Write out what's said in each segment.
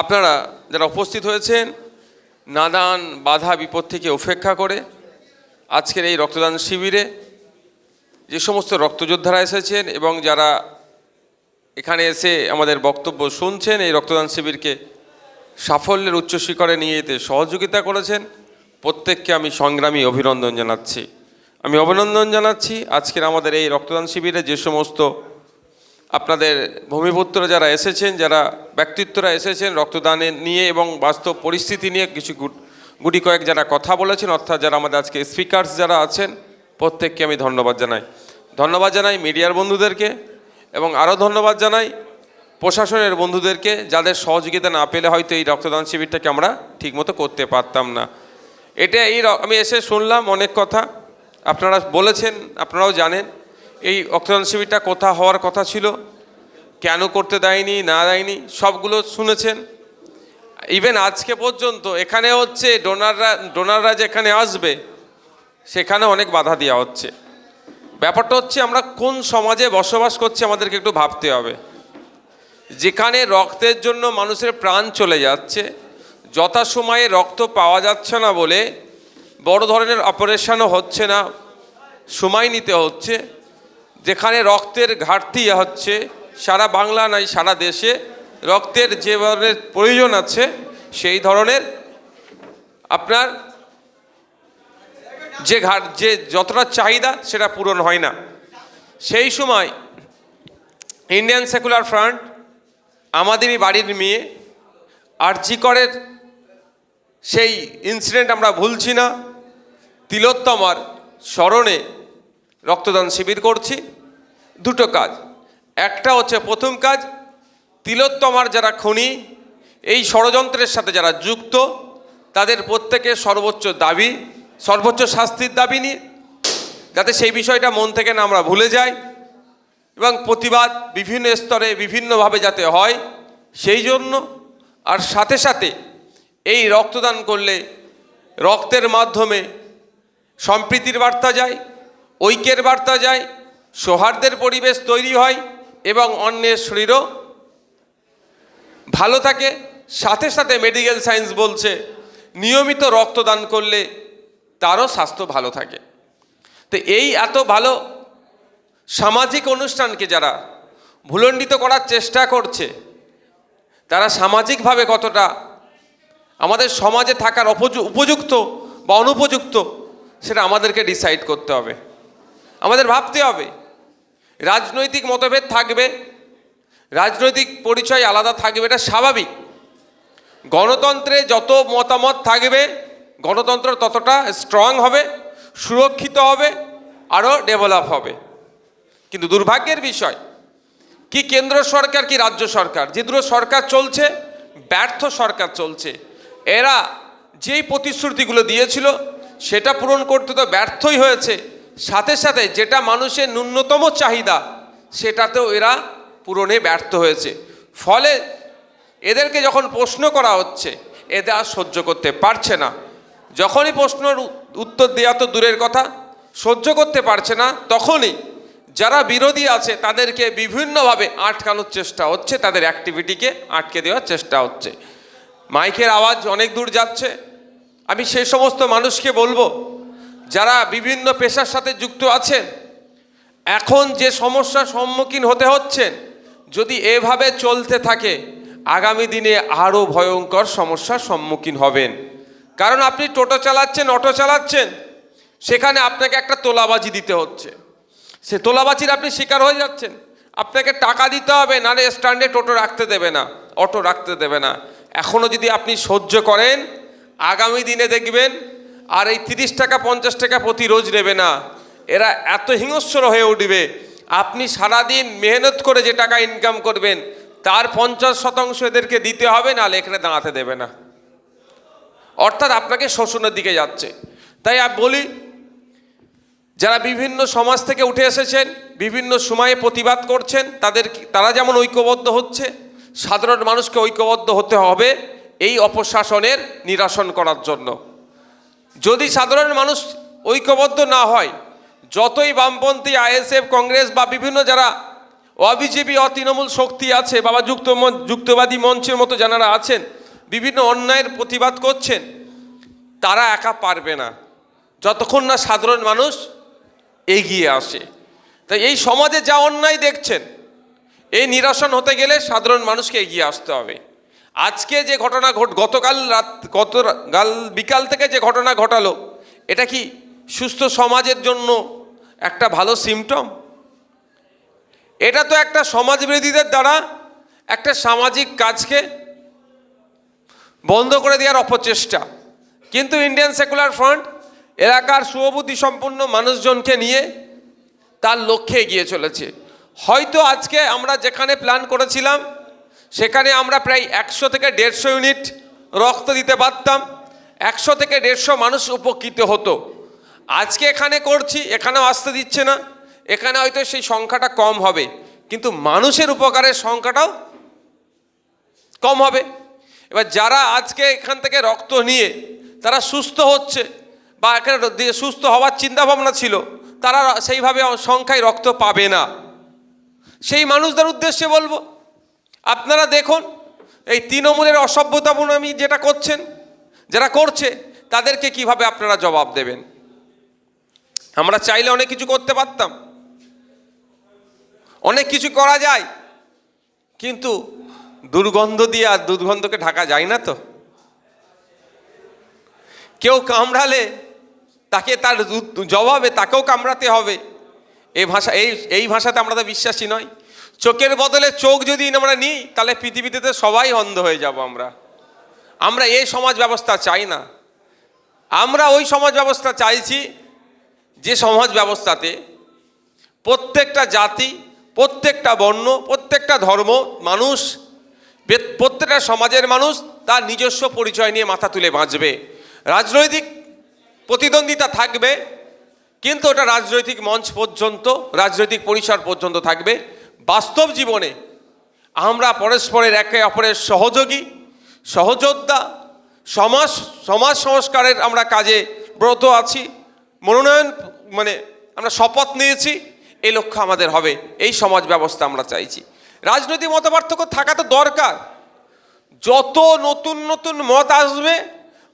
আপনারা যারা উপস্থিত হয়েছেন, নানান বাধা বিপদ থেকে উপেক্ষা করে আজকের এই রক্তদান শিবিরে যে সমস্ত রক্তযোদ্ধারা এসেছেন এবং যারা এখানে এসে আমাদের বক্তব্য শুনছেন, এই রক্তদান শিবিরকে সাফল্যের উচ্চ শিখরে নিয়ে যেতে সহযোগিতা করেছেন, প্রত্যেককে আমি সংগ্রামী অভিনন্দন জানাচ্ছি। আমি অভিনন্দন জানাচ্ছি আজকের আমাদের এই রক্তদান শিবিরে যে সমস্ত আপনাদের ভূমিপুত্র যারা এসেছেন, যারা ব্যক্তিত্বরা এসেছেন, রক্তদানে নিয়ে এবং বাস্তব পরিস্থিতি নিয়ে কিছু গুট- কয়েক যারা কথা বলেছেন, অর্থাৎ যারা আমাদের আজকে স্পিকার্স যারা আছেন, প্রত্যেককে আমি ধন্যবাদ জানাই। ধন্যবাদ জানাই মিডিয়ার বন্ধুদেরকে এবং আরও ধন্যবাদ জানাই প্রশাসনের বন্ধুদেরকে, যাদের সহযোগিতা না পেলে হয়তো এই রক্তদান শিবিরটাকে আমরা ঠিকমতো করতে পারতাম না। এটা এই আমি এসে শুনলাম অনেক কথা। আপনারা বলেছেন, আপনারাও জানেন। এই রক্তদান শিবিরটা কোথা হওয়ার কথা ছিল, কেন করতে দেয়নি, না দেয়নি, সবগুলো শুনেছেন। ইভেন আজকে পর্যন্ত এখানে হচ্ছে ডোনাররা ডোনাররা যেখানে আসবে, সেখানে অনেক বাধা দেওয়া হচ্ছে। ব্যাপারটা হচ্ছে আমরা কোন সমাজে বসবাস করছি আমাদেরকে একটু ভাবতে হবে। যেখানে রক্তের জন্য মানুষের প্রাণ চলে যাচ্ছে, যথাসময়ে রক্ত পাওয়া যাচ্ছে না বলে বড় ধরনের অপারেশনও হচ্ছে না, সময় নিতে হচ্ছে। যেখানে রক্তের ঘাটতি হচ্ছে, সারা বাংলা নয়, সারা দেশে রক্তের যে ধরনের প্রয়োজন আছে, সেই ধরনের আপনার যে ঘাট, যে যতটা চাহিদা, সেটা পূরণ হয় না। সেই সময় ইন্ডিয়ান সেকুলার ফ্রন্ট আমাদেরই বাড়ির মেয়ে আরজিকরের সেই ইনসিডেন্ট আমরা ভুলছি না। তিলোত্তমার স্মরণে রক্তদান শিবির করছি। দুটো কাজ। একটা হচ্ছে প্রথম কাজ, তিলোত্তমার যারা খনি, এই ষড়যন্ত্রের সাথে যারা যুক্ত, তাদের প্রত্যেকের সর্বোচ্চ দাবি, সর্বোচ্চ শাস্তির দাবি নিয়ে, যাতে সেই বিষয়টা মন থেকে না আমরা ভুলে যাই এবং প্রতিবাদ বিভিন্ন স্তরে বিভিন্নভাবে যাতে হয় সেই জন্য। আর সাথে সাথে এই রক্তদান করলে রক্তের মাধ্যমে সম্প্রীতির বার্তা যায় ঐক্যের বার্তা যায়, সৌহার্দ্যের পরিবেশ তৈরি হয় এবং অন্যের শরীরও ভালো থাকে। সাথে সাথে মেডিকেল সায়েন্স বলছে, নিয়মিত রক্তদান করলে তারও স্বাস্থ্য ভালো থাকে। তো এই এত ভালো সামাজিক অনুষ্ঠানকে যারা ভুলণ্ডিত করার চেষ্টা করছে, তারা সামাজিকভাবে কতটা আমাদের সমাজে থাকার উপযুক্ত বা অনুপযুক্ত, সেটা আমাদেরকে ডিসাইড করতে হবে। আমাদের ভাবতে হবে। রাজনৈতিক মতভেদ থাকবে, রাজনৈতিক পরিচয় আলাদা থাকবে, এটা স্বাভাবিক। গণতন্ত্রে যত মতামত থাকবে, গণতন্ত্র ততটা স্ট্রং হবে, সুরক্ষিত হবে, আরও ডেভেলপ হবে। কিন্তু দুর্ভাগ্যের বিষয়, কি কেন্দ্র সরকার, কি রাজ্য সরকার? যে দুটো সরকার চলছে, ব্যর্থ সরকার চলছে, এরা যেই প্রতিশ্রুতিগুলো দিয়েছিল, সেটা পূরণ করতে তো ব্যর্থই হয়েছে। সাথে সাথে যেটা মানুষের ন্যূনতম চাহিদা, সেটাতেও এরা পূরণে ব্যর্থ হয়েছে। ফলে এদেরকে যখন প্রশ্ন করা হচ্ছে, এদের আর সহ্য করতে পারছে না। যখনই প্রশ্নের উত্তর দেওয়া তো দূরের কথা, সহ্য করতে পারছে না, তখনই যারা বিরোধী আছে, তাদেরকে বিভিন্নভাবে আটকানোর চেষ্টা হচ্ছে, তাদের অ্যাক্টিভিটিকে আটকে দেওয়ার চেষ্টা হচ্ছে। মাইকের আওয়াজ অনেক দূর যাচ্ছে। আমি সেই সমস্ত মানুষকে বলব যারা বিভিন্ন পেশার সাথে যুক্ত আছেন, এখন যে সমস্যার সম্মুখীন হতে হচ্ছেন, যদি এভাবে চলতে থাকে, আগামী দিনে আরও ভয়ঙ্কর সমস্যার সম্মুখীন হবেন। কারণ আপনি টোটো চালাচ্ছেন, অটো চালাচ্ছেন, সেখানে আপনাকে একটা তোলাবাজি দিতে হচ্ছে। সে তোলাবাজির আপনি শিকার হয়ে যাচ্ছেন। আপনাকে টাকা দিতে হবে, নাহলে স্ট্যান্ডে টোটো রাখতে দেবে না, অটো রাখতে দেবে না। এখনও যদি আপনি সহ্য করেন, আগামী দিনে দেখবেন আর এই তিরিশ টাকা, পঞ্চাশ টাকা প্রতি রোজ নেবে না। এরা এত হিংস্র হয়ে উঠবে। আপনি সারাদিন মেহনত করে যে টাকা ইনকাম করবেন, তার পঞ্চাশ শতাংশ এদেরকে দিতে হবে, নাহলে এখানে দাঁড়াতে দেবে না। অর্থাৎ আপনাকে শোষণের দিকে যাচ্ছে। তাই আমি বলি, যারা বিভিন্ন সমাজ থেকে উঠে এসেছেন, বিভিন্ন সময়ে প্রতিবাদ করছেন, তাদের তারা যেমন ঐক্যবদ্ধ হচ্ছে, সাধারণ মানুষকে ঐক্যবদ্ধ হতে হবে এই অপশাসনের নিরাসন করার জন্য। যদি সাধারণ মানুষ ঐক্যবদ্ধ না হয়, যতই বামপন্থী, আইএসএফ, কংগ্রেস বা বিভিন্ন যারা অবিজেপি, অতৃণমূল শক্তি আছে, বাবা যুক্ত যুক্তবাদী মঞ্চের মতো যারা আছেন, বিভিন্ন অন্যায়ের প্রতিবাদ করছেন, তারা একা পারবে না। যতক্ষণ না সাধারণ মানুষ এগিয়ে আসে। তাই এই সমাজে যা অন্যায় দেখছেন, এই নিরসন হতে গেলে সাধারণ মানুষকে এগিয়ে আসতে হবে। আজকে যে ঘটনা ঘট, গতকাল রাত গত কাল বিকাল থেকে যে ঘটনা ঘটালো, এটা কি সুস্থ সমাজের জন্য একটা ভালো সিমটম এটা তো একটা সমাজবিরোধীদের দ্বারা একটা সামাজিক কাজকে বন্ধ করে দেওয়ার অপচেষ্টা। কিন্তু ইন্ডিয়ান সেকুলার ফ্রন্ট এলাকার শুভবুদ্ধি সম্পন্ন মানুষজনকে নিয়ে তার লক্ষ্যে এগিয়ে চলেছে। হয়তো আজকে আমরা যেখানে প্ল্যান করেছিলাম সেখানে আমরা প্রায় একশো থেকে দেড়শো ইউনিট রক্ত দিতে পারতাম। একশো থেকে দেড়শো মানুষ উপকৃত হতো। আজকে এখানে করছি, এখানেও আসতে দিচ্ছে না। এখানে হয়তো সেই সংখ্যাটা কম হবে। কিন্তু মানুষের উপকারের সংখ্যাটাও কম হবে। এবার যারা আজকে এখান থেকে রক্ত নিয়ে তারা সুস্থ হচ্ছে বা এখানে সুস্থ হওয়ার চিন্তা ভাবনা ছিল, তারা সেইভাবে সংখ্যায় রক্ত পাবে না। সেই মানুষদের উদ্দেশ্যে বলব আপনারা দেখুন, এই তৃণমূলের অসভ্যতাপূর্ণ আমি যেটা করছেন, যারা করছে, তাদেরকে কীভাবে আপনারা জবাব দেবেন? আমরা চাইলে অনেক কিছু করতে পারতাম। অনেক কিছু করা যায়, কিন্তু দুর্গন্ধ দিয়ে আর দুর্গন্ধকে ঢাকা যায় না তো। কেউ কামড়ালে তাকে তার জবাবে, তাকেও কামড়াতে হবে। এই ভাষা এই এই ভাষাতে আমরা তো বিশ্বাসী নয় চোখের বদলে চোখ যদি আমরা নিই, তাহলে পৃথিবীতে তো সবাই অন্ধ হয়ে যাব আমরা। আমরা এই সমাজ ব্যবস্থা চাই না। আমরা ওই সমাজ ব্যবস্থা চাইছি যে সমাজ ব্যবস্থাতে প্রত্যেকটা জাতি, প্রত্যেকটা বর্ণ, প্রত্যেকটা ধর্ম মানুষ প্রত্যেকটা সমাজের মানুষ তার নিজস্ব পরিচয় নিয়ে মাথা তুলে বাঁচবে। রাজনৈতিক প্রতিদ্বন্দ্বিতা থাকবে, কিন্তু ওটা রাজনৈতিক মঞ্চ পর্যন্ত, রাজনৈতিক পরিসর পর্যন্ত থাকবে। বাস্তব জীবনে আমরা পরস্পরের একে অপরের সহযোগী, সহযোদ্ধা, সমাজ সমাজ সংস্কারের আমরা কাজে ব্রত আছি, মনোনয়ন মানে আমরা শপথ নিয়েছি, এই লক্ষ্য আমাদের হবে, এই সমাজ ব্যবস্থা আমরা চাইছি। রাজনৈতিক মতপার্থক্য থাকা তো দরকার। যত নতুন নতুন মত আসবে,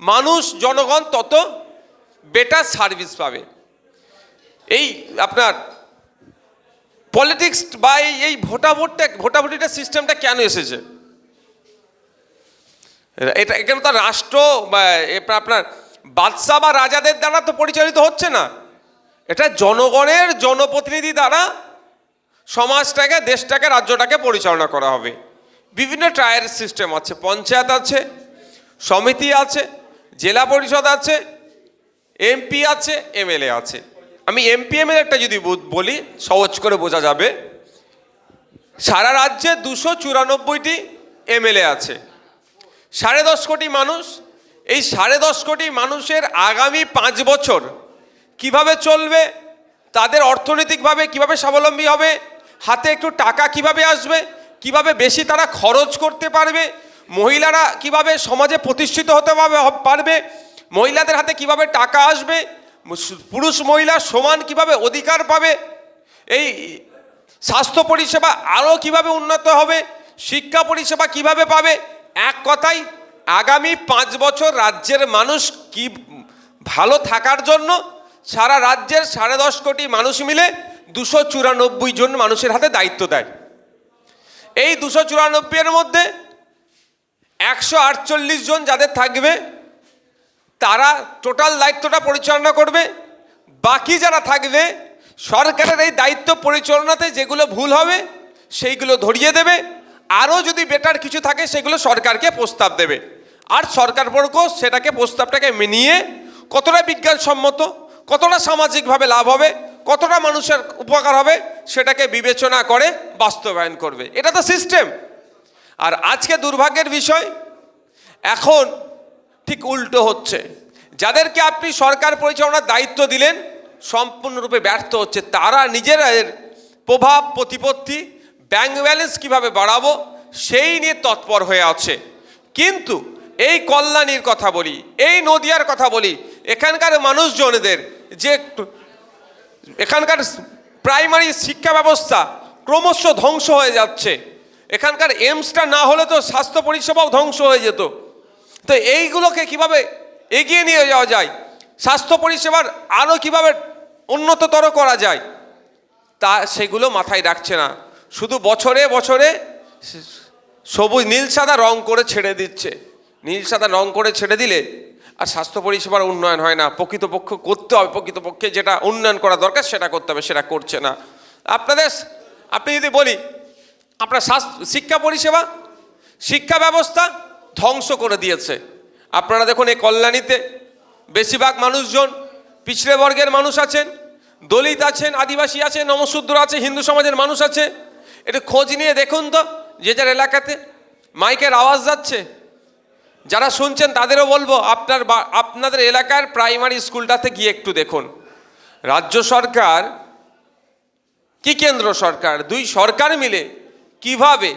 মানুষ, জনগণ তত বেটার সার্ভিস পাবে। এই আপনার পলিটিক্স বা এই ভোটাভোটটা, ভোটাভুটিটা সিস্টেমটা কেন এসেছে? এটা এখানে তো রাষ্ট্র বা আপনার বাদশাহ বা রাজাদের দ্বারা তো পরিচালিত হচ্ছে না। এটা জনগণের জনপ্রতিনিধি দ্বারা সমাজটাকে, দেশটাকে, রাজ্যটাকে পরিচালনা করা হবে। বিভিন্ন ট্রায়াল সিস্টেম আছে, পঞ্চায়েত আছে, সমিতি আছে, জেলা পরিষদ আছে এমপি আছে এমএলএ আছে। আমি এমপি এমএলএটা যদি বলি, সহজ করে বোঝা যাবে, সারা রাজ্যে দুশো চুরানব্বইটি এমএলএ আছে। সাড়ে দশ কোটি মানুষ, এই সাড়ে দশ কোটি মানুষের আগামী পাঁচ বছর কীভাবে চলবে, তাদের অর্থনৈতিকভাবে কীভাবে স্বাবলম্বী হবে, হাতে একটু টাকা কীভাবে আসবে, কীভাবে বেশি তারা খরচ করতে পারবে, মহিলারা কীভাবে সমাজে প্রতিষ্ঠিত হতে পারবে, মহিলাদের হাতে কীভাবে টাকা আসবে পুরুষ মহিলা সমান কীভাবে অধিকার পাবে? এই স্বাস্থ্য পরিষেবা আরও কীভাবে উন্নত হবে? শিক্ষা পরিষেবা কীভাবে পাবে? এক কথায় আগামী পাঁচ বছর রাজ্যের মানুষ কি ভালো থাকার জন্য সারা রাজ্যের সাড়ে দশ কোটি মানুষ মিলে দুশো চুরানব্বই জন মানুষের হাতে দায়িত্ব দেয়। এই দুশো চুরানব্বইয়ের মধ্যে একশো আটচল্লিশ জন যাদের থাকবে তারা টোটাল দায়িত্বটা পরিচালনা করবে। বাকি যারা থাকবে, সরকারের এই দায়িত্ব পরিচালনাতে যেগুলো ভুল হবে, সেইগুলো ধরিয়ে দেবে। আরও যদি বেটার কিছু থাকে, সেগুলো সরকারকে প্রস্তাব দেবে। আর সরকার বর্গ সেটাকে প্রস্তাবটাকে মেনিয়ে কতটা বিজ্ঞানসম্মত, কতটা সামাজিকভাবে লাভ হবে, কতটা মানুষের উপকার হবে, সেটাকে বিবেচনা করে বাস্তবায়ন করবে। এটা তো সিস্টেম আর আজকে দুর্ভাগ্যের বিষয়, এখন ঠিক উল্টো হচ্ছে। যাদেরকে আপনি সরকার পরিচালনার দায়িত্ব দিলেন, সম্পূর্ণরূপে ব্যর্থ হচ্ছে। তারা নিজেদের প্রভাব, প্রতিপত্তি ব্যাংক ব্যালেন্স কীভাবে বাড়াবো, সেই নিয়ে তৎপর হয়ে আছে। কিন্তু এই কল্যাণীর কথা বলি, এই নদিয়ার কথা বলি, এখানকার মানুষজনদের যে এখানকার প্রাইমারি শিক্ষা ব্যবস্থা ক্রমশ ধ্বংস হয়ে যাচ্ছে। এখানকার এমসটা না হলে তো স্বাস্থ্য পরিষেবাও ধ্বংস হয়ে যেত। তো এইগুলোকে কীভাবে এগিয়ে নিয়ে যাওয়া যায়? স্বাস্থ্য পরিষেবার আরও কীভাবে উন্নততর করা যায়? তা সেগুলো মাথায় রাখছে না। শুধু বছরে বছরে সবুজ নীল সাদা রং করে ছেড়ে দিচ্ছে। নীল সাদা রং করে ছেড়ে দিলে আর স্বাস্থ্য পরিষেবার উন্নয়ন হয় না। প্রকৃতপক্ষ করতে হবে। প্রকৃতপক্ষে যেটা উন্নয়ন করা দরকার সেটা করতে হবে, সেটা করছে না। আপনাদের আপনি যদি বলি, আপনার স্বাস্থ্য শিক্ষা পরিষেবা, শিক্ষা ব্যবস্থা ধ্বংস করে দিয়েছে। আপনারা দেখুন এই কল্যাণীতে বেশিরভাগ মানুষজন পিছড়ে বর্গের মানুষ আছেন, দলিত আছেন, আদিবাসী আছে নমশূদ্র আছে, হিন্দু সমাজের মানুষ আছে। একটু খোঁজ নিয়ে দেখুন তো, যে যার এলাকাতে মাইকের আওয়াজ যাচ্ছে। যারা শুনছেন তাদেরও বলব, আপনার আপনাদের এলাকার প্রাইমারি স্কুলটাতে গিয়ে একটু দেখুন। রাজ্য সরকার কি কেন্দ্র সরকার? দুই সরকার মিলে কীভাবে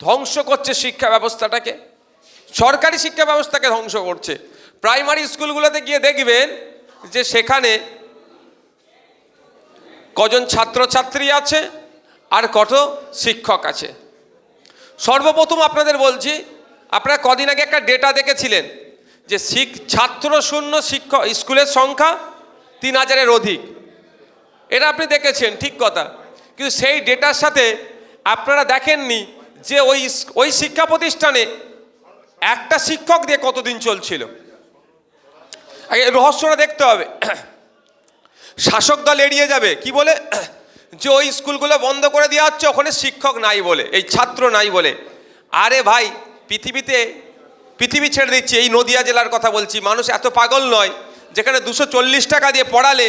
ধ্বংস করছে শিক্ষা ব্যবস্থাটাকে? সরকারি শিক্ষা ব্যবস্থাকে ধ্বংস করছে। প্রাইমারি স্কুলগুলোতে গিয়ে দেখবেন যে সেখানে কজন ছাত্রছাত্রী আছে আর কত শিক্ষক আছে। সর্বপ্রথম আপনাদের বলছি, আপনারা কদিন আগে একটা ডেটা দেখেছিলেন যে শিক ছাত্র শূন্য শিক্ষক স্কুলের সংখ্যা তিন হাজারের অধিক। এটা আপনি দেখেছেন, ঠিক কথা। কিন্তু সেই ডেটার সাথে আপনারা দেখেননি যে ওই ওই শিক্ষা প্রতিষ্ঠানে একটা শিক্ষক দিয়ে কতদিন চলছিল? আগে রহস্যটা দেখতে হবে। শাসক দল এড়িয়ে যাবে, কি বলে? যে ওই স্কুলগুলো বন্ধ করে দেওয়া হচ্ছে, ওখানে শিক্ষক নাই বলে, এই ছাত্র নাই বলে। আরে ভাই, পৃথিবীতে পৃথিবী ছেড়ে দিচ্ছি, এই নদিয়া জেলার কথা বলছি। মানুষ এত পাগল নয়, যেখানে দুশো চল্লিশ টাকা দিয়ে পড়ালে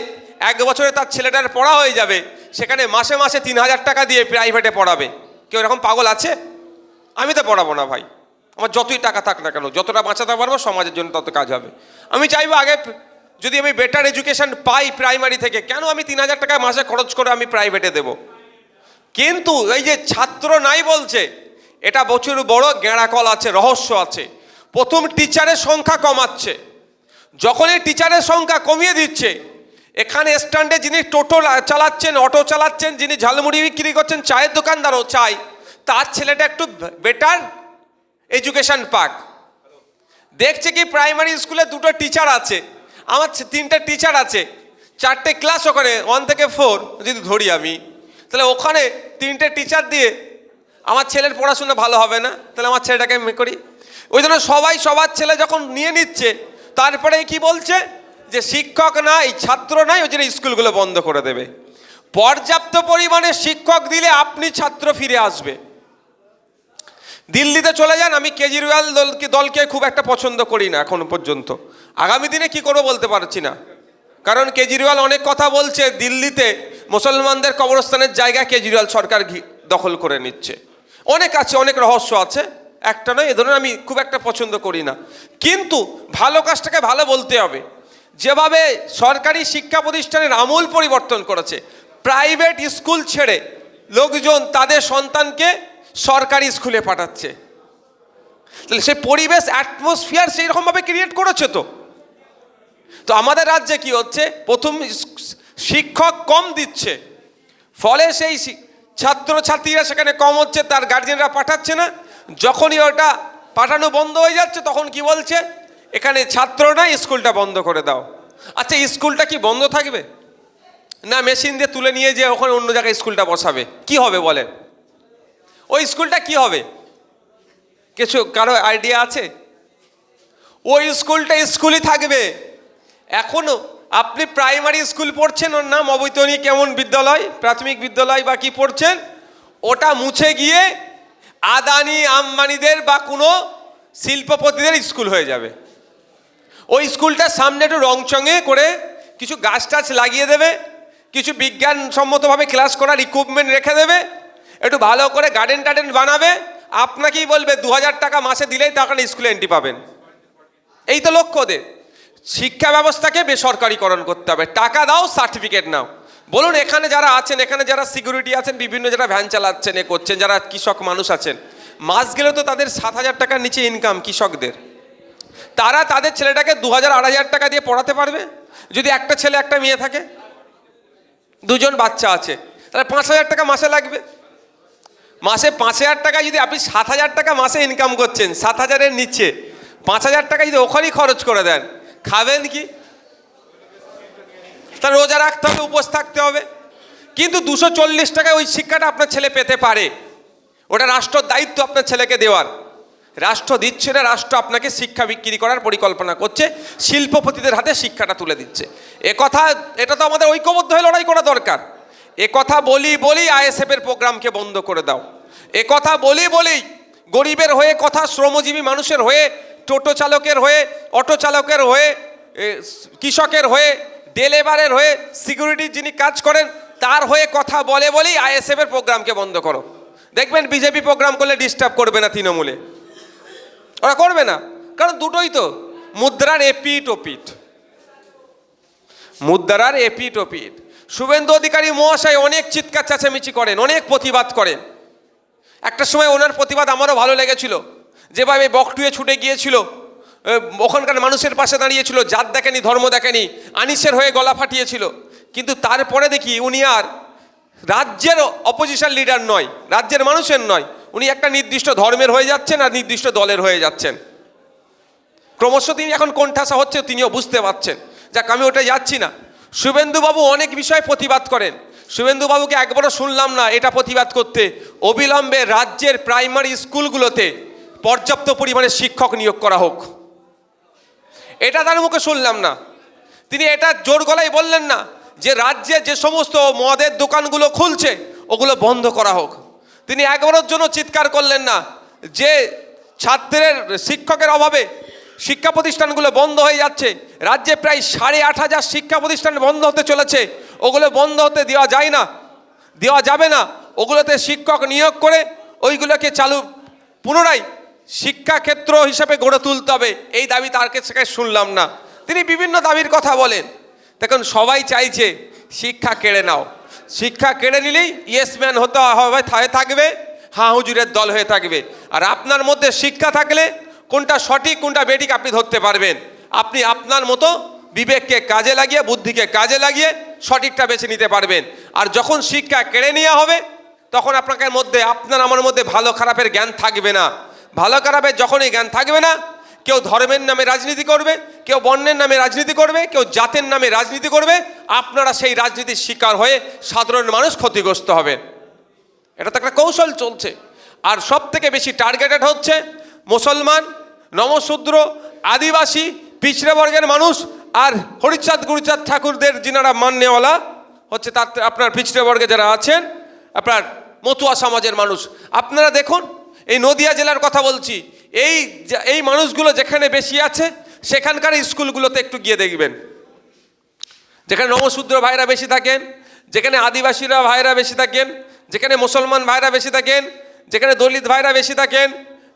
এক বছরে তার ছেলেটার পড়া হয়ে যাবে, সেখানে মাসে মাসে তিন হাজার টাকা দিয়ে প্রাইভেটে পড়াবে। কেউ এরকম পাগল আছে? আমি তো পড়াবো না ভাই। আমার যতই টাকা থাক না কেন, যতটা বাঁচাতে পারব সমাজের জন্য তত কাজ হবে। আমি চাইব আগে যদি আমি বেটার এডুকেশন পাই প্রাইমারি থেকে, কেন আমি তিন হাজার টাকা মাসে খরচ করে আমি প্রাইভেটে দেব? কিন্তু এই যে ছাত্র নাই বলছে, এটা প্রচুর বড় গেঁড়াকল আছে, রহস্য আছে। প্রথম টিচারের সংখ্যা কমাচ্ছে। যখনই টিচারের সংখ্যা কমিয়ে দিচ্ছে, এখানে স্ট্যান্ডে যিনি টোটো চালাচ্ছেন অটো চালাচ্ছেন, যিনি ঝালমুড়ি বিক্রি করছেন, চায়ের দোকানদারও চাই, তার ছেলেটা একটু বেটার এডুকেশন পাক দেখছে কি প্রাইমারি স্কুলে দুটো টিচার আছে। আমার তিনটে টিচার আছে। চারটে ক্লাস ওখানে ওয়ান থেকে ফোর যদি ধরি আমি। তাহলে ওখানে তিনটে টিচার দিয়ে আমার ছেলের পড়াশোনা ভালো হবে না? তাহলে আমার ছেলেটাকে আমি করি। ওই জন্য সবাই, সবার ছেলে যখন নিয়ে নিচ্ছে, তারপরে কি বলছে? যে শিক্ষক নাই, ছাত্র নাই, ওই জন্য স্কুলগুলো বন্ধ করে দেবে। পর্যাপ্ত পরিমাণে শিক্ষক দিলে আপনি ছাত্র ফিরে আসবে। দিল্লিতে চলে যান, আমি কেজরিওয়াল দলকে দলকে খুব একটা পছন্দ করি না এখনও পর্যন্ত। আগামী দিনে কি করব বলতে পারছি না। কারণ কেজরিওয়াল অনেক কথা বলছে, দিল্লিতে মুসলমানদের কবরস্থানের জায়গা কেজরিওয়াল সরকার দখল করে নিচ্ছে। অনেক আছে, অনেক রহস্য আছে, একটা নয়, এ ধরনের আমি খুব একটা পছন্দ করি না। কিন্তু ভালো কাজটাকে ভালো বলতে হবে। যেভাবে সরকারি শিক্ষা প্রতিষ্ঠানের আমূল পরিবর্তন করেছে, প্রাইভেট স্কুল ছেড়ে লোকজন তাদের সন্তানকে সরকারি স্কুলে পাঠাচ্ছে। তাহলে সেই পরিবেশ অ্যাটমসফিয়ার সেই রকমভাবে ক্রিয়েট করেছে তো। তো আমাদের রাজ্যে কি হচ্ছে? প্রথম শিক্ষক কম দিচ্ছে। ফলে সেই ছাত্রছাত্রীরা সেখানে কম হচ্ছে, তার গার্জেনরা পাঠাচ্ছে না। যখনই ওটা পাঠানো বন্ধ হয়ে যাচ্ছে, তখন কি বলছে? এখানে ছাত্র নাই স্কুলটা বন্ধ করে দাও। আচ্ছা স্কুলটা কি বন্ধ থাকবে? না, মেশিন দিয়ে তুলে নিয়ে যে ওখানে অন্য জায়গায় স্কুলটা বসাবে? কি হবে বলে ওই স্কুলটা কি হবে? কিছু কারও আইডিয়া আছে? ওই স্কুলটা স্কুলই থাকবে। এখনও আপনি প্রাইমারি স্কুল পড়ছেন, ওর নাম অবৈতনিক কেমন বিদ্যালয়, প্রাথমিক বিদ্যালয় বা কি পড়ছেন, ওটা মুছে গিয়ে আদানি, আম্বানিদের বা কোনো শিল্পপতিদের স্কুল হয়ে যাবে। ওই স্কুলটার সামনে একটু রংচঙে করে কিছু গাছ টাছ লাগিয়ে দেবে, কিছু বিজ্ঞানসম্মতভাবে ক্লাস করার ইকুইপমেন্ট রেখে দেবে একটু ভালো করে গার্ডেন টার্ডেন বানাবে, আপনাকেই বলবে দু হাজার টাকা মাসে দিলেই তখন স্কুলে এন্ট্রি পাবেন। এই তো লক্ষ্য ওদের। শিক্ষা ব্যবস্থাকে বেসরকারিকরণ করতে হবে। টাকা দাও সার্টিফিকেট নাও। বলুন, এখানে যারা আছেন, এখানে যারা সিকিউরিটি আছেন, বিভিন্ন যারা ভ্যান চালাচ্ছেন, এ করছেন, যারা কৃষক মানুষ আছেন, মাস গেলে তো তাদের সাত হাজার টাকার নিচে ইনকাম কৃষকদের। তারা তাদের ছেলেটাকে দু হাজার আড়াই হাজার টাকা দিয়ে পড়াতে পারবে? যদি একটা ছেলে, একটা মেয়ে থাকে, দুজন বাচ্চা আছে, তাহলে পাঁচ হাজার টাকা মাসে লাগবে। মাসে পাঁচ হাজার টাকা যদি আপনি সাত হাজার টাকা মাসে ইনকাম করছেন, সাত হাজারের নিচ্ছে পাঁচ হাজার টাকা যদি ওখানেই খরচ করে দেন, খাবেন কি? তা রোজা রাখতে হবে, উপোস থাকতে হবে। কিন্তু দুশো চল্লিশ টাকায় ওই শিক্ষাটা আপনার ছেলে পেতে পারে। ওটা রাষ্ট্রর দায়িত্ব আপনার ছেলেকে দেওয়ার। রাষ্ট্র দিচ্ছে না, রাষ্ট্র আপনাকে শিক্ষা বিক্রি করার পরিকল্পনা করছে, শিল্পপতিদের হাতে শিক্ষাটা তুলে দিচ্ছে। এ কথা, এটা তো আমাদের ঐক্যবদ্ধ হয়ে লড়াই করা দরকার। এ কথা বলি বলি আইএসএফের প্রোগ্রামকে বন্ধ করে দাও। এ কথা বলি বলি গরিবের হয়ে কথা, শ্রমজীবী মানুষের হয়ে, টোটো চালকের হয়ে, অটো চালকের হয়ে কৃষকের হয়ে ডেলেভারের হয়ে সিকিউরিটি যিনি কাজ করেন, তার হয়ে কথা বলে বলেই আইএসএফের প্রোগ্রামকে বন্ধ করো। দেখবেন বিজেপি প্রোগ্রাম করলে ডিস্টার্ব করবে না তৃণমূলে। ওরা করবে না, কারণ দুটোই তো, মুদ্রার এপিট ওপিট মুদ্রার এপিট ওপিট শুভেন্দু অধিকারী মহাশয় অনেক চিৎকার চেঁচামেচি করেন, অনেক প্রতিবাদ করেন। একটা সময় ওনার প্রতিবাদ আমারও ভালো লেগেছিল। যেভাবে বকটুয়ে ছুটে গিয়েছিল ওখানকার মানুষের পাশে দাঁড়িয়েছিল, জাত দেখেনি, ধর্ম দেখেনি, আনিসের হয়ে গলা ফাটিয়েছিল। কিন্তু তারপরে দেখি উনি আর রাজ্যের অপোজিশন লিডার নয়, রাজ্যের মানুষের নয়। উনি একটা নির্দিষ্ট ধর্মের হয়ে যাচ্ছেন আর নির্দিষ্ট দলের হয়ে যাচ্ছেন। ক্রমশ তিনি এখন কোণঠাসা হচ্ছে, তিনিও বুঝতে পারছেন। যাক, আমি ওটা যাচ্ছি না। শুভেন্দুবাবু অনেক বিষয়ে প্রতিবাদ করেন। শুভেন্দুবাবুকে একবারও শুনলাম না এটা প্রতিবাদ করতে। অবিলম্বে রাজ্যের প্রাইমারি স্কুলগুলোতে পর্যাপ্ত পরিমাণে শিক্ষক নিয়োগ করা হোক। এটা তার মুখে শুনলাম না। তিনি এটা জোর গলায় বললেন না যে রাজ্যে যে সমস্ত মদের দোকানগুলো খুলছে, ওগুলো বন্ধ করা হোক। তিনি একবারের জন্য চিৎকার করলেন না যে ছাত্রের শিক্ষকের অভাবে শিক্ষা প্রতিষ্ঠানগুলো বন্ধ হয়ে যাচ্ছে। রাজ্যে প্রায় সাড়ে আট হাজার শিক্ষা প্রতিষ্ঠান বন্ধ হতে চলেছে। ওগুলো বন্ধ হতে দেওয়া যায় না। দেওয়া যাবে না। ওগুলোতে শিক্ষক নিয়োগ করে ওইগুলোকে চালু পুনরায় শিক্ষাক্ষেত্র হিসাবে গড়ে তুলতে হবে। এই দাবি তার কাছে শুনলাম না। তিনি বিভিন্ন দাবির কথা বলেন। দেখুন, সবাই চাইছে শিক্ষা কেড়ে নাও। শিক্ষা কেড়ে নিলেই ইয়েসম্যান হতে হবে, থাকবে, হা হুজুরের দল হয়ে থাকবে। আর আপনার মধ্যে শিক্ষা থাকলে কোনটা সঠিক, কোনটা বেঠিক আপনি ধরতে পারবেন। আপনি আপনার মতো বিবেককে কাজে লাগিয়ে, বুদ্ধিকে কাজে লাগিয়ে সঠিকটা বেছে নিতে পারবেন। আর যখন শিক্ষা কেড়ে নেওয়া হবে, তখন আপনাকে মধ্যে, আপনার আমার মধ্যে ভালো খারাপের জ্ঞান থাকবে না। ভালো খারাপের যখনই জ্ঞান থাকবে না, কেউ ধর্মের নামে রাজনীতি করবে, কেউ বর্ণের নামে রাজনীতি করবে, কেউ জাতের নামে রাজনীতি করবে, আপনারা সেই রাজনীতির শিকার হয়ে সাধারণ মানুষ ক্ষতিগ্রস্ত হবেন। এটা তো একটা কৌশল চলছে। আর সব থেকে বেশি টার্গেটেড হচ্ছে মুসলমান, নমশূদ্র, আদিবাসী পিছড়ে বর্গের মানুষ আর হরিচাঁদ গুরুচাঁদ ঠাকুরদের যিনারা মান্যওয়ালা হচ্ছে তার আপনার পিছড়ে বর্গে যারা আছেন, আপনার মতুয়া সমাজের মানুষ। আপনারা দেখুন, এই নদিয়া জেলার কথা বলছি, এই এই মানুষগুলো যেখানে বেশি আছে, সেখানকার স্কুলগুলোতে একটু গিয়ে দেখবেন। যেখানে নমশূদ্র ভাইরা বেশি থাকেন, যেখানে আদিবাসীরা ভাইরা বেশি থাকেন, যেখানে মুসলমান ভাইরা বেশি থাকেন, যেখানে দলিত ভাইরা বেশি থাকেন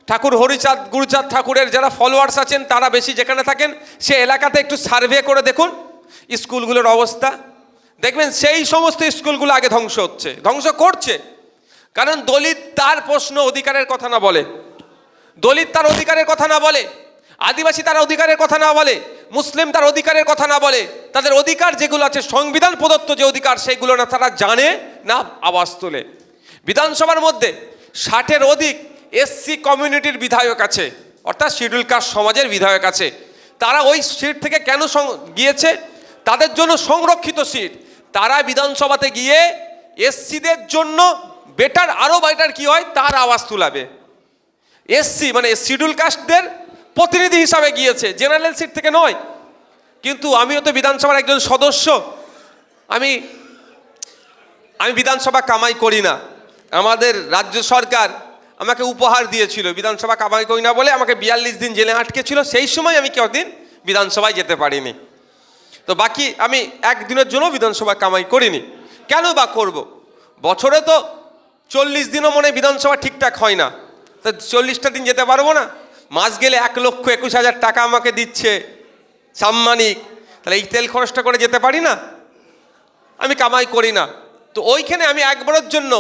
ঠাকুর হরিচাঁদ, গুরুচাঁদ ঠাকুরের যারা ফলোয়ার্স আছেন, তারা বেশি যেখানে থাকেন, সে এলাকাতে একটু সার্ভে করে দেখুন, স্কুলগুলোর অবস্থা। দেখবেন সেই সমস্ত স্কুলগুলো আগে ধ্বংস হচ্ছে, ধ্বংস করছে। কারণ দলিত তার প্রশ্ন অধিকারের কথা না বলে। দলিত তার অধিকারের কথা না বলে, আদিবাসী তার অধিকারের কথা না বলে, মুসলিম তার অধিকারের কথা না বলে, তাদের অধিকার যেগুলো আছে, সংবিধান প্রদত্ত যে অধিকার সেগুলো না তারা জানে, না আওয়াজ তোলে। বিধানসভার মধ্যে ষাটের অধিক এসসি কমিউনিটির বিধায়ক আছে, অর্থাৎ শিডিউল কাস্ট সমাজের বিধায়ক আছে। তারা ওই সিট থেকে কেন গিয়েছে? তাদের জন্য সংরক্ষিত সিট। তারা বিধানসভাতে গিয়ে এসসিদের জন্য বেটার আরও বেটার কি হয়? তার আওয়াজ তুলাবে। এসসি মানে শিডিউল কাস্টদের প্রতিনিধি হিসাবে গিয়েছে জেনারেল সিট থেকে নয়। কিন্তু আমিও তো বিধানসভার একজন সদস্য। আমি আমি বিধানসভা কামাই করি না। আমাদের রাজ্য সরকার আমাকে উপহার দিয়েছিল। বিধানসভা কামাই করি না বলে আমাকে বিয়াল্লিশ দিন জেলে আটকে ছিল, সেই সময় আমি কদিন বিধানসভায় যেতে পারিনি। তো বাকি আমি একদিনের জন্য বিধানসভা কামাই করিনি। কেন বা করব? বছরে তো চল্লিশ দিনও মনে বিধানসভা ঠিকঠাক হয় না। তা চল্লিশটা দিন যেতে পারব না? মাস গেলে এক লক্ষ একুশ হাজার টাকা আমাকে দিচ্ছে সাম্মানিক। তাহলে এই তেল খরচটা করে যেতে পারি না? আমি কামাই করি না। তো ওইখানে আমি একবারের জন্য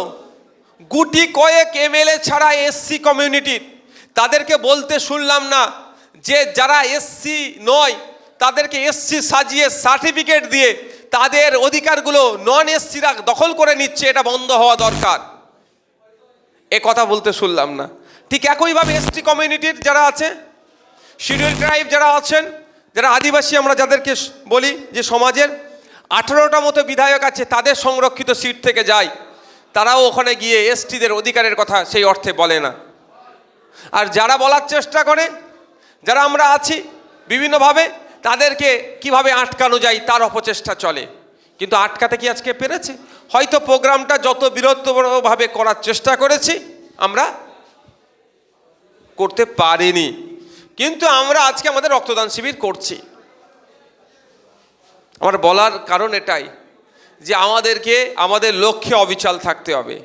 গুটি কয়েক এমএলএ ছাড়া এসসি কমিউনিটির। তাদেরকে বলতে শুনলাম না যে যারা এসসি নয়, তাদেরকে এসসি সাজিয়ে সার্টিফিকেট দিয়ে তাদের অধিকারগুলো নন এসসিরা দখল করে নিচ্ছে, এটা বন্ধ হওয়া দরকার। এ কথা বলতে শুনলাম না। ঠিক একইভাবে এসটি কমিউনিটির যারা আছে, শিডিউল ট্রাইব যারা আছেন, যারা আদিবাসী, আমরা যাদেরকে বলি যে সমাজের, আঠারোটা মতো বিধায়ক আছে, তাদের সংরক্ষিত সিট থেকে যায়। তারাও ওখানে গিয়ে এসটিদের অধিকারের কথা সেই অর্থে বলে না। আর যারা বলার চেষ্টা করে, যারা আমরা আছি বিভিন্নভাবে, তাদেরকে কীভাবে আটকানো যায় তার অপচেষ্টা চলে। কিন্তু আটকাতে কি আজকে পেরেছে? হয়তো প্রোগ্রামটা যত বীরত্বভাবে করার চেষ্টা করেছি, আমরা করতে পারিনি। কিন্তু আমরা আজকে আমাদের রক্তদান শিবির করছি। আমার বলার কারণ এটাই। যে আমাদেরকে, আমাদের লক্ষ্যে অবিচল থাকতে হবে।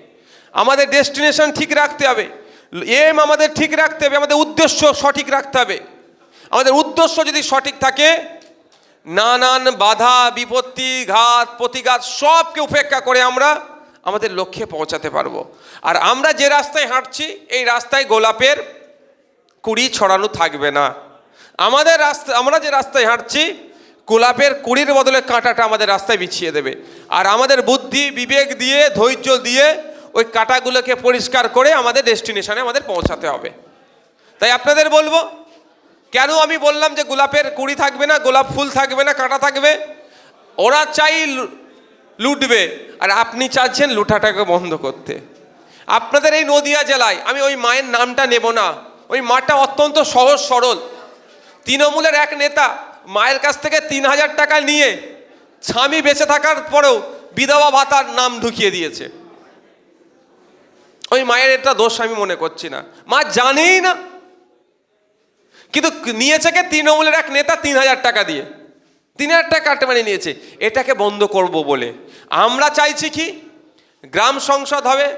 আমাদের ডেস্টিনেশন ঠিক রাখতে হবে। এম আমাদের ঠিক রাখতে হবে, আমাদের উদ্দেশ্য সঠিক রাখতে হবে। আমাদের উদ্দেশ্য যদি সঠিক থাকে, নানান বাধা, বিপত্তি, ঘাত, প্রতিঘাত সবকে উপেক্ষা করে আমরা আমাদের লক্ষ্যে পৌঁছাতে পারব। আর আমরা যে রাস্তায় হাঁটছি, এই রাস্তায় গোলাপের কুড়ি ছড়ানো থাকবে না। আমাদের রাস্তা, আমরা যে রাস্তায় হাঁটছি গোলাপের কুড়ির বদলে কাঁটাটা আমাদের রাস্তায় বিছিয়ে দেবে। আর আমাদের বুদ্ধি, বিবেক দিয়ে, ধৈর্য দিয়ে ওই কাঁটাগুলোকে পরিষ্কার করে আমাদের ডেস্টিনেশনে আমাদের পৌঁছাতে হবে। তাই আপনাদের বলব, কেন আমি বললাম যে গোলাপের কুড়ি থাকবে না, গোলাপ ফুল থাকবে না, কাঁটা থাকবে? ওরা চাই লুটবে। আর আপনি চাচ্ছেন লুটাটাকে বন্ধ করতে। আপনাদের এই নদিয়া জেলায় আমি ওই মায়ের নামটা নেব না। ওই মাটা অত্যন্ত সহজ সরল। তৃণমূলের এক নেতা মায়ের কাছ থেকে তিন হাজার টাকা নিয়ে স্বামী বেঁচে থাকার পরেও বিধবা ভাতার নাম ঢুকিয়ে দিয়েছে। ওই মায়ের এটা দোষ আমি মনে করছি না। মা জানেই না। কিন্তু নিয়েছে কে? তৃণমূলের এক নেতা তিন হাজার টাকা দিয়ে। তিন হাজার টাকা কাটমানি নিয়েছে। এটাকে বন্ধ করব বলে। আমরা চাইছি কি? গ্রাম সংসদ হবে।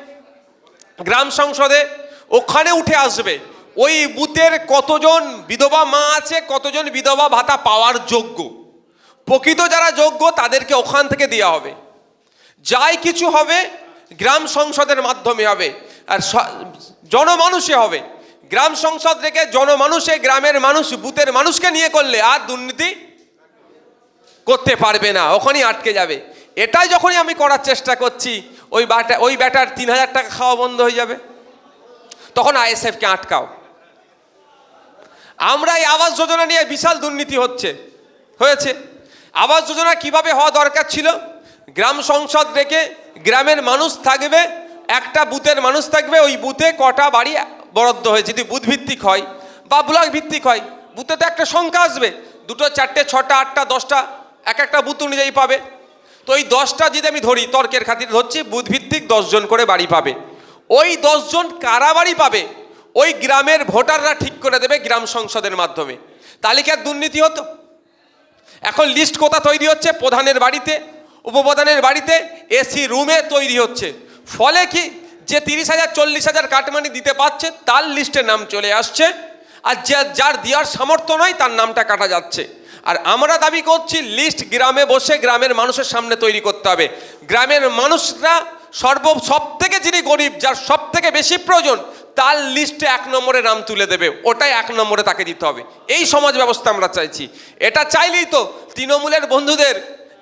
গ্রাম সংসদে ওখানে উঠে আসবে। ওই বুথের কতজন বিধবা মা আছে, কতজন বিধবা ভাতা পাওয়ার যোগ্য? প্রকৃত যারা যোগ্য, তাদেরকে ওখান থেকে দেওয়া হবে। যাই কিছু হবে, গ্রাম সংসদের মাধ্যমে হবে। আর জনমানুষে হবে। গ্রাম সংসদ রেখে জনমানুষে, গ্রামের মানুষ বুথের মানুষকে নিয়ে করলে আর দুর্নীতি করতে পারবে না। ওখানেই আটকে যাবে। এটাই যখনই আমি করার চেষ্টা করছি, ওই ব্যাটা ওই ব্যাটার তিন হাজার টাকা খাওয়া বন্ধ হয়ে যাবে। তখন আইএসএফকে আটকাও। আমরা এই আবাস যোজনা নিয়ে বিশাল দুর্নীতি হচ্ছে। হয়েছে। আবাস যোজনা কীভাবে হওয়া দরকার ছিল? গ্রাম সংসদ রেখে গ্রামের মানুষ থাকবে, একটা বুথের মানুষ থাকবে, ওই বুথে কটা বাড়ি বরাদ্দ হয়েছে। যদি বুথ ভিত্তিক হয় বা ব্লক ভিত্তিক হয়, বুথে তো একটা সংখ্যা আসবে। দুটো, চারটে, ছটা, আটটা, দশটা, এক একটা বুথ অনুযায়ী পাবে। তো ওই দশটা যদি আমি ধরি, তর্কের খাতির ধরছি, বুথ ভিত্তিক দশজন করে বাড়ি পাবে। ওই দশজন কারা বাড়ি পাবে? ওই গ্রামের ভোটাররা ঠিক করে দেবে গ্রাম সংসদের মাধ্যমে। তালিকার দুর্নীতি হতো? এখন লিস্ট কোথা তৈরি হচ্ছে? প্রধানের বাড়িতে, উপপ্রধানের বাড়িতে এসি রুমে তৈরি হচ্ছে। ফলে কি? যে তিরিশ হাজার, চল্লিশ হাজার কাটমানি দিতে পারছে, তার লিস্টে নাম চলে আসছে। আর যে, যার দেওয়ার সামর্থ্য নয়, তার নামটা কাটা যাচ্ছে। আর আমরা দাবি করছি লিস্ট গ্রামে বসে গ্রামের মানুষের সামনে তৈরি করতে হবে। গ্রামের মানুষরা সর্ব সব থেকে যিনি গরিব, যার সব থেকে বেশি প্রয়োজন তার লিস্টে এক নম্বরে নাম তুলে দেবে, ওটাই এক নম্বরে তাকে দিতে হবে। এই সমাজ ব্যবস্থা আমরা চাইছি। এটা চাইলেই তো তৃণমূলের বন্ধুদের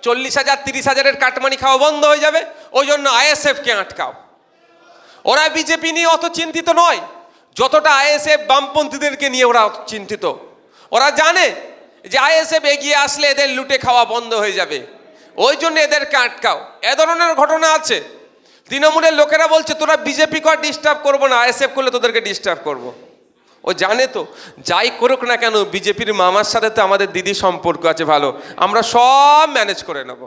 চল্লিশ হাজার, তিরিশ হাজারের কাটমানি খাওয়া বন্ধ হয়ে যাবে, ওই জন্য আইএসএফকে আটকাও। ওরা বিজেপি নিয়ে অত চিন্তিত নয়, যতটা আইএসএফ বামপন্থীদেরকে নিয়ে ওরা চিন্তিত। ওরা জানে যে আইএসএফ এগিয়ে আসলে এদের লুটে খাওয়া বন্ধ হয়ে যাবে। ওই জন্য এদেরকে আটকাও। এ ধরনের ঘটনা আছে। তৃণমূলের লোকেরা বলছে, তোরা বিজেপি কর ডিস্টার্ব করব না আইএসএফ করলে তোদেরকে ডিস্টার্ব করব। ও জানে তো, যাই করুক না কেন, বিজেপির মামার সাথে তো আমাদের দিদি সম্পর্ক আছে ভালো, আমরা সব ম্যানেজ করে নেব